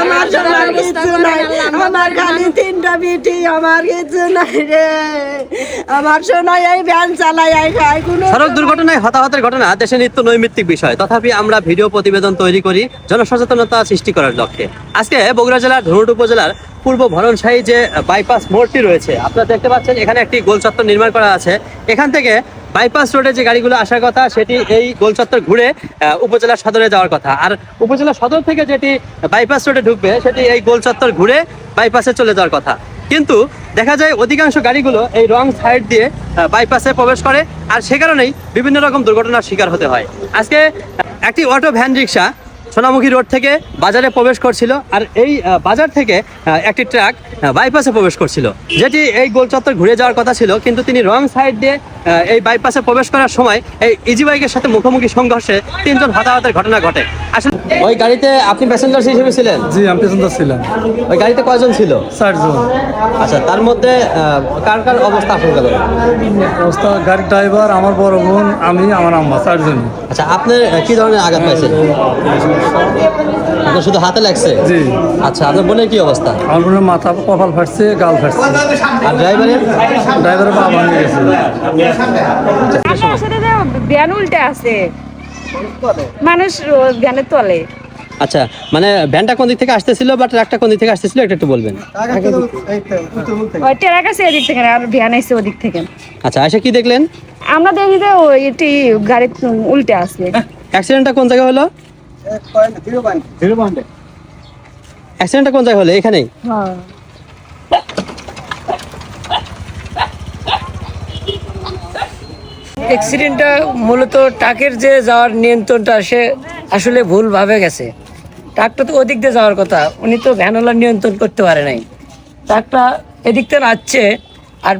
আমার সোনার কিছু নাই আমার খালি তিনটা বিটি আমার কিছু নাই রে। আমার সোনা এই ভ্যান চালাই এই খায় কোনো সড়ক দুর্ঘটনায় হতাহতের ঘটনা দেশে নিত্য নৈমিত্তিক বিষয়। তথাপি আমরা ভিডিও প্রতিবেদন তৈরি করি জনসচেতনতা সৃষ্টি করার লক্ষ্যে। আজকে বগুড়া জেলার ধনুট উপজেলার পূর্ব ভরণশাহী যে বাইপাস মোড়টি রয়েছে আপনারা দেখতে পাচ্ছেন এখানে একটি গোল চত্বর নির্মাণ করা আছে। এখান থেকে বাইপাস রোডে যে গাড়িগুলো আসার কথা, সেটি এই গোল চত্বর ঘুরে উপজেলা সদরে যাওয়ার কথা। আর উপজেলা সদর থেকে যেটি বাইপাস রোডে ঢুকবে, সেটি এই গোল চত্বর ঘুরে বাইপাসে চলে যাওয়ার কথা। কিন্তু দেখা যায় অধিকাংশ গাড়িগুলো এই রং সাইড দিয়ে বাইপাসে প্রবেশ করে, আর সে কারণেই বিভিন্ন রকম দুর্ঘটনার শিকার হতে হয়। আজকে একটি auto van rickshaw Sonamukhi road থেকে বাজারে প্রবেশ করছিল, আর এই বাজার থেকে একটি ট্রাক বাইপাসে প্রবেশ করছিল। যেটি এই গোল চত্বর ঘুরে যাওয়ার কথা ছিল, কিন্তু তিনি রং সাইড দিয়ে এই বাইপাসে প্রবেশ করার সময় এই ইজি বাইকের সাথে মুখোমুখি সংঘর্ষে তিনজন হতাহতের ঘটনা ঘটে। আসলে ওই গাড়িতে আপনি প্যাসেঞ্জার হিসেবে ছিলেন? জি আমি প্যাসেঞ্জার ছিলাম। ওই গাড়িতে কয়জন ছিল? চারজন। আচ্ছা তার মধ্যে কার কার অবস্থা আশঙ্কা অবস্থা গাড়ির ড্রাইভার আমার বড় বোন আমি আমার আম্মা চারজন। আচ্ছা আপনি কি ধরনের আঘাত পাইছেন আপনার শুধু হাতে লাগছে? জি। আচ্ছা আপনার বোনের কি অবস্থা? আমার বোনের মাথা কপাল ফাটছে গাল ফাটছে। আর ড্রাইভারের ড্রাইভারের বাবা নিয়ে গেছে। সাথে উল্টে আছে। মানুষ ভ্যানে তলে। আচ্ছা মানে ভ্যানটা কোন দিক থেকে আসতেছিল বা ট্রাকটা কোন দিক থেকে আসতেছিল এটা একটু বলবেন? ওই টেরাক আছে এদিক থেকে আর ভ্যান আছে ওদিক থেকে। আচ্ছা এসে কি দেখলেন? আমরা দেখি যে ওই এটি গাড়ি উল্টে আছে। অ্যাক্সিডেন্টটা কোন জায়গায় হলো? অ্যাক্সিডেন্টটা কোন জায়গায় হলো? এখানেই? হ্যাঁ। অ্যাক্সিডেন্টটা মূলত ট্রাকের যে যাওয়ার নিয়ন্ত্রণটা, সে আসলে ভুলভাবে গেছে। ট্রাকটা তো ওদিক দিয়ে যাওয়ার কথা, উনি তো ভ্যানওয়ালা নিয়ন্ত্রণ করতে পারে নাই। ট্রাকটা এদিক থেকে আসছে আর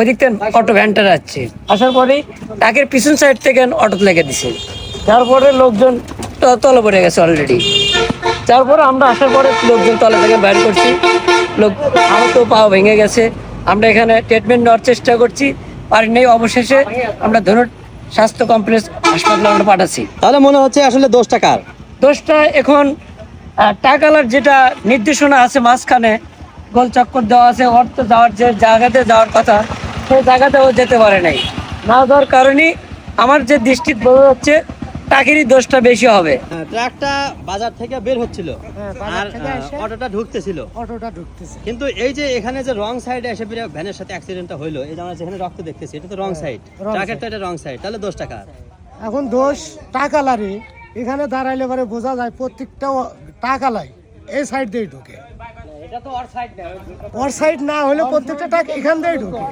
ওদিক থেকে অটো ভ্যানটা আসছে আসার পরেই ট্রাকের পিছন সাইড থেকে অটো লেগে দিছে। তারপরে লোকজন তলে পড়ে গেছে অলরেডি তারপরে আমরা আসার পরে লোকজন তলে থেকে বের করছি। লোক আহত পাও ভেঙে গেছে। আমরা এখানে ট্রিটমেন্ট নেওয়ার চেষ্টা করছি। আর নেই অবশেষে আমরা ধরুন স্বাস্থ্য কমপ্লেক্স হাসপাতালে আমরা পাঠাচ্ছি। তাহলে মনে হচ্ছে আসলে দোষটা কার? দোষটা এখন টাকালার যেটা নির্দেশনা আছে মাঝখানে গোল চক্কর দেওয়া আছে অর্থ যাওয়ার যে জায়গাতে যাওয়ার কথা সেই জায়গাতেও যেতে পারে নাই। না যাওয়ার কারণেই আমার যে দৃষ্টি বোঝা যাচ্ছে টাকেরই দোষটা বেশি হবে। ট্রাকটা বাজার থেকে বের হচ্ছিল। আর আহ, অটোটা ঢুকতেছিল। অটোটা ঢুকতেছে। কিন্তু এই যে এখানে যে রং সাইডে এসে ফিরে ভ্যানের সাথে অ্যাক্সিডেন্টটা হইল এই যে আমরা যেখানে রক্ত দেখতেছি এটা তো রং সাইড ট্রাকের তো এটা রং সাইড তাহলে দোষটা কার এখন দোষ টাকালারে। এখানে দাঁড়াইলে পরে বোঝা যায় প্রত্যেকটা টাকালাই। এই সাইড দিয়ে ঢুকে। ওর সাইড না হলে প্রত্যেকটা টাকা এখান দিয়ে ঢুকে।